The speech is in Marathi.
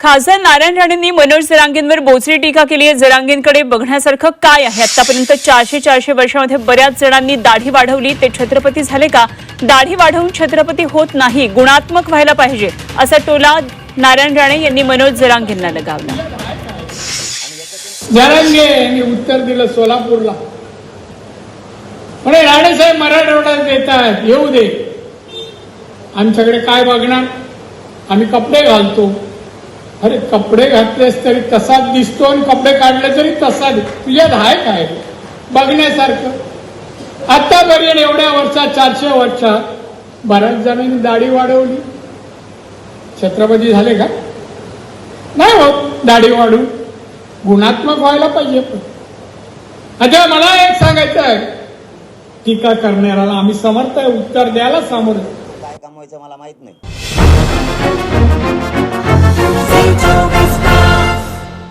खासदार नारायण राणेंनी मनोज जरांगेंवर बोचरी टीका केली आहे. जरांगेंकडे बघण्यासारखं काय आहे? आतापर्यंत चारशे चारशे वर्षामध्ये बऱ्याच जणांनी दाढी वाढवली. ते छत्रपती झाले का? दाढी वाढवून छत्रपती होत नाही गुणात्मक व्हायला पाहिजे असा टोला नारायण राणे यांनी मनोज जरांगेंना लगावला. जरांगे यांनी उत्तर दिलं सोलापूरला. म्हणे राणेसाहेब मराठवाड्यात येत आहेत येऊ दे. आमच्याकडे काय बघणार? आम्ही कपडे घालतो. अरे कपडे घातलेस तरी तसाच दिसतो आणि कपडे काढले तरी तसा तुझ्यात आहे काय? बघण्यासारखं. आतापर्यंत एवढ्या वर्षात चारशे वर्षात. बऱ्याच जणांनी दाढी वाढवली. छत्रपती झाले का? नाही हो दाढी वाढून. गुणात्मक व्हायला पाहिजे पण. आता मला एक सांगायचं आहे. टीका करणाऱ्याला आम्ही समर्थ आहे उत्तर द्यायला समोर काय कमवायचं मला माहीत नाही.